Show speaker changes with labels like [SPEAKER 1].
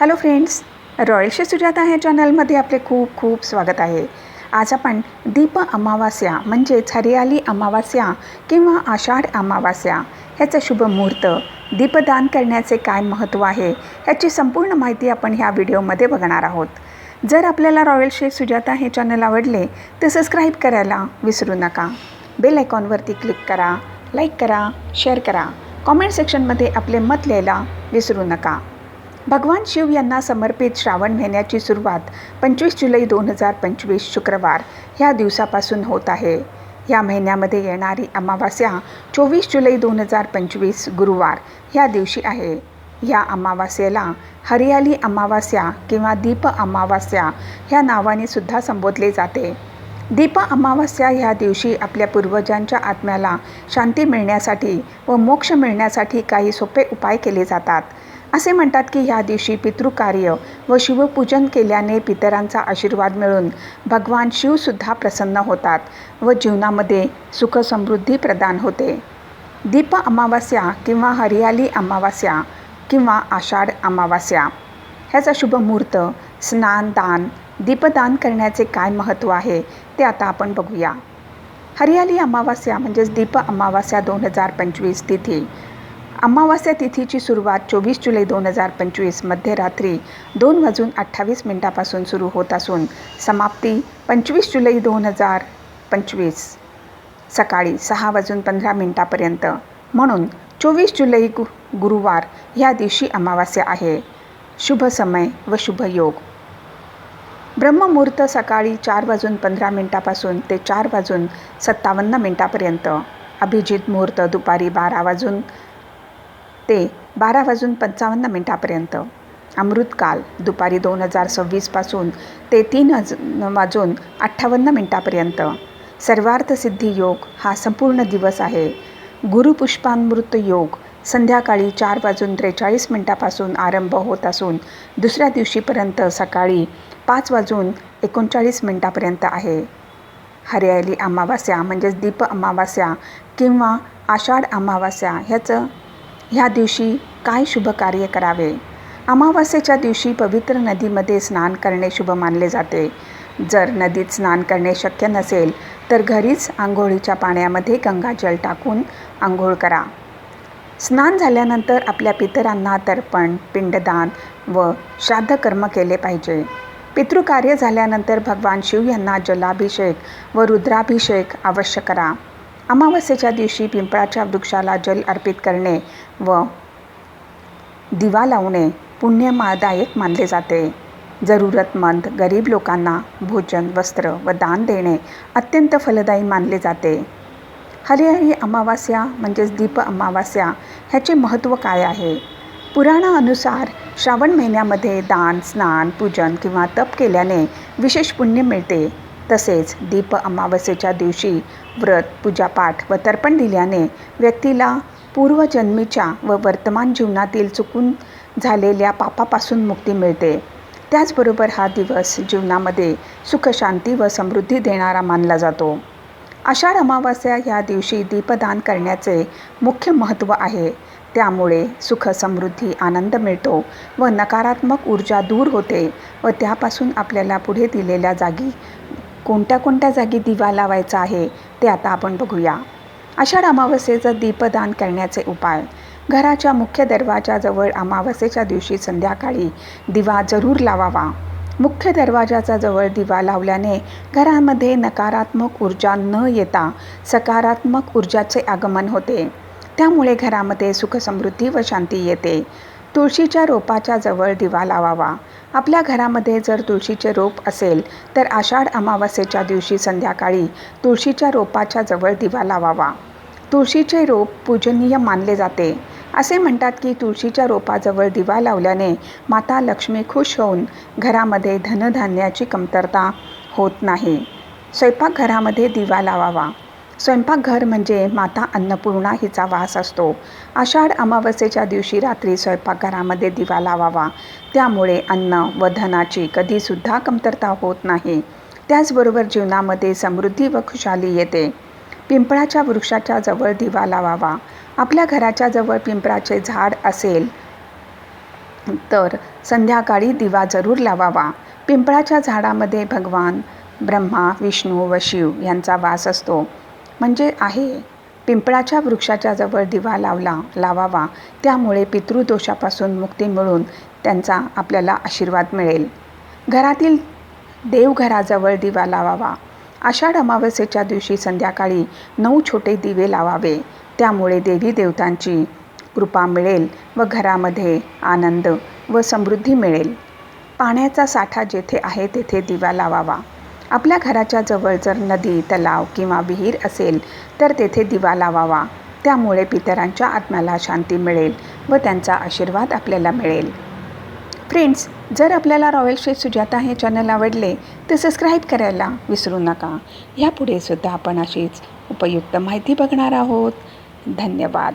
[SPEAKER 1] Hello friends रॉयलशी Sujata ह्या चॅनलमध्ये आपले खूप खूप स्वागत आहे. आज आपण दीप अमावास्या म्हणजेच हरियाली अमावास्या किंवा आषाढ अमावास्या ह्याचा शुभ मुहूर्त दीपदान करण्याचे काय महत्त्व आहे ह्याची संपूर्ण माहिती आपण ह्या व्हिडिओमध्ये बघणार आहोत. जर आपल्याला रॉयल शेफ सुजाता हे चॅनल आवडले तर सबस्क्राईब करायला विसरू नका. बेल आयकॉनवरती क्लिक करा लाईक करा शेअर करा. कॉमेंट सेक्शनमध्ये आपले मत लिहायला विसरू नका. भगवान शिव यांना समर्पित श्रावण महिन्याची सुरुवात पंचवीस जुलै दोन हजार पंचवीस शुक्रवार ह्या दिवसापासून होत आहे. या महिन्यामध्ये येणारी अमावास्या चोवीस जुलै दोन हजार पंचवीस गुरुवार ह्या दिवशी आहे. या अमावास्येला हरियाली अमावास्या किंवा दीप अमावास्या ह्या नावाने सुद्धा संबोधले जाते. दीप अमावास्या ह्या दिवशी आपल्या पूर्वजांच्या आत्म्याला शांती मिळण्यासाठी व मोक्ष मिळण्यासाठी काही सोपे उपाय केले जातात. असे म्हणतात की ह्या दिवशी पितृकार्य व शिवपूजन केल्याने पितरांचा आशीर्वाद मिळून भगवान शिवसुद्धा प्रसन्न होतात व जीवनामध्ये सुखसमृद्धी प्रदान होते. दीप अमावास्या किंवा हरियाली अमावास्या किंवा आषाढ अमावास्या ह्याचा शुभ मुहूर्त स्नान दान दीपदान करण्याचे काय महत्त्व आहे ते आता आपण बघूया. हरियाली अमावास्या म्हणजेच दीप अमावास्या दोन हजार पंचवीस तिथी अमावास्या तिथीची सुरुवात चोवीस जुलै दोन हजार पंचवीस मध्यरात्री दोन वाजून अठ्ठावीस मिनटापासून सुरू होत असून समाप्ती पंचवीस जुलै दोन हजार पंचवीस. सकाळी सहा वाजून पंधरा मिनटापर्यंत. म्हणून चोवीस जुलै गु गुरुवार ह्या दिवशी अमावास्या आहे. शुभ समय व शुभ योग. ब्रह्ममुहूर्त सकाळी चार वाजून पंधरा मिनटापासून ते चार वाजून सत्तावन्न मिनटापर्यंत. अभिजित मुहूर्त दुपारी बारा वाजून ते बारा वाजून पंचावन्न मिनटापर्यंत. अमृतकाल दुपारी दोन हजार सव्वीसपासून ते तीन हज वाजून अठ्ठावन्न मिनटापर्यंत. सर्वार्थसिद्धी योग हा संपूर्ण दिवस आहे. गुरुपुष्पामृत योग संध्याकाळी चार वाजून त्रेचाळीस मिनटापासून आरंभ होत असून दुसऱ्या दिवशीपर्यंत सकाळी पाच वाजून एकोणचाळीस मिनटापर्यंत आहे. हरियाली अमावास्या म्हणजेच दीप अमावास्या किंवा आषाढ अमावास्या ह्याचं ह्या दिवशी काय शुभ कार्य करावे? अमावास्येच्या दिवशी पवित्र नदीमध्ये स्नान करणे शुभ मानले जाते. जर नदीत स्नान करणे शक्य नसेल तर घरीच आंघोळीच्या पाण्यामध्ये गंगाजल टाकून आंघोळ करा. स्नान झाल्यानंतर आपल्या पितरांना तर्पण पिंडदान व श्राद्धकर्म केले पाहिजे. पितृकार्य झाल्यानंतर भगवान शिव यांना जलाभिषेक व रुद्राभिषेक अवश्य करा. अमावस्येच्या दिवशी पिंपळाच्या वृक्षाला जल अर्पित करणे व दिवा लावणे पुण्यमादायक मानले जाते. जरूरतमंद गरीब लोकांना भोजन वस्त्र व दान देणे अत्यंत फलदायी मानले जाते. हरिहरी अमावास्या म्हणजेच दीप अमावास्या ह्याचे महत्त्व काय आहे? पुराणानुसार श्रावण महिन्यामध्ये दान स्नान पूजन किंवा तप केल्याने विशेष पुण्य मिळते. तसेच दीप अमावस्येच्या दिवशी व्रत पूजापाठ व तर्पण दिल्याने व्यक्तीला पूर्वजन्मीच्या व वर्तमान जीवनातील चुकून झालेल्या पापापासून मुक्ती मिळते. त्याचबरोबर हा दिवस जीवनामध्ये सुखशांती व समृद्धी देणारा मानला जातो. आषाढ अमावास्या ह्या दिवशी दीपदान करण्याचे मुख्य महत्त्व आहे. त्यामुळे सुख समृद्धी आनंद मिळतो व नकारात्मक ऊर्जा दूर होते व त्यापासून आपल्याला पुढे दिलेल्या जागी कोणत्या कोणत्या जागी दिवा लावायचा आहे ते आता आपण बघूया. आषाढ अमावस्येचं दीपदान करण्याचे उपाय. घराच्या मुख्य दरवाजाजवळ अमावस्येच्या दिवशी संध्याकाळी दिवा जरूर लावावा. मुख्य दरवाजाचा जवळ दिवा लावल्याने घरामध्ये नकारात्मक ऊर्जा न येता सकारात्मक ऊर्जाचे आगमन होते. त्यामुळे घरामध्ये सुखसमृद्धी व शांती येते. तुळशीच्या रोपाच्या जवळ दिवा लावावा. आपल्या घरामध्ये जर तुळशीचे रोप असेल तर आषाढ अमावस्येच्या दिवशी संध्याकाळी तुळशीच्या रोपाच्या जवळ दिवा लावावा. तुळशीचे रोप पूजनीय मानले जाते. असे म्हणतात की तुळशीच्या रोपाजवळ दिवा लावल्याने माता लक्ष्मी खुश होऊन घरामध्ये धनधान्याची कमतरता होत नाही. स्वयंपाकघरामध्ये दिवा लावावा. स्वयंपाकघर म्हणजे माता अन्नपूर्णा हिचा वास असतो. आषाढ अमावस्येच्या दिवशी रात्री स्वयंपाकघरामध्ये दिवा लावावा. त्यामुळे अन्न व धनाची कधीसुद्धा कमतरता होत नाही. त्याचबरोबर जीवनामध्ये समृद्धी व खुशाली येते. पिंपळाच्या वृक्षाच्या जवळ दिवा लावावा. आपल्या घराच्या जवळ पिंपळाचे झाड असेल तर संध्याकाळी दिवा जरूर लावावा. पिंपळाच्या झाडामध्ये भगवान ब्रह्मा विष्णू व शिव यांचा वास असतो. म्हणजे आहे. पिंपळाच्या वृक्षाच्या जवळ दिवा लावला लावावा. त्यामुळे पितृदोषापासून मुक्ती मिळून त्यांचा आपल्याला आशीर्वाद मिळेल. घरातील देवघराजवळ दिवा लावावा. आषाढ अमावस्येच्या दिवशी संध्याकाळी नऊ छोटे दिवे लावावे. त्यामुळे देवी देवतांची कृपा मिळेल व घरामध्ये आनंद व समृद्धी मिळेल. पाण्याचा साठा जेथे आहे तेथे दिवा लावावा. आपल्या घराच्या जवळ जर नदी तलाव किंवा विहीर असेल तर तेथे दिवा लावावा. त्यामुळे पितरांच्या आत्म्याला शांती मिळेल व त्यांचा आशीर्वाद आपल्याला मिळेल. फ्रेंड्स जर आपल्याला रॉयल श्री सुजाता हे चॅनल आवडले तर सबस्क्राईब करायला विसरू नका. ह्यापुढे सुद्धा आपण अशीच उपयुक्त माहिती बघणार आहोत. धन्यवाद.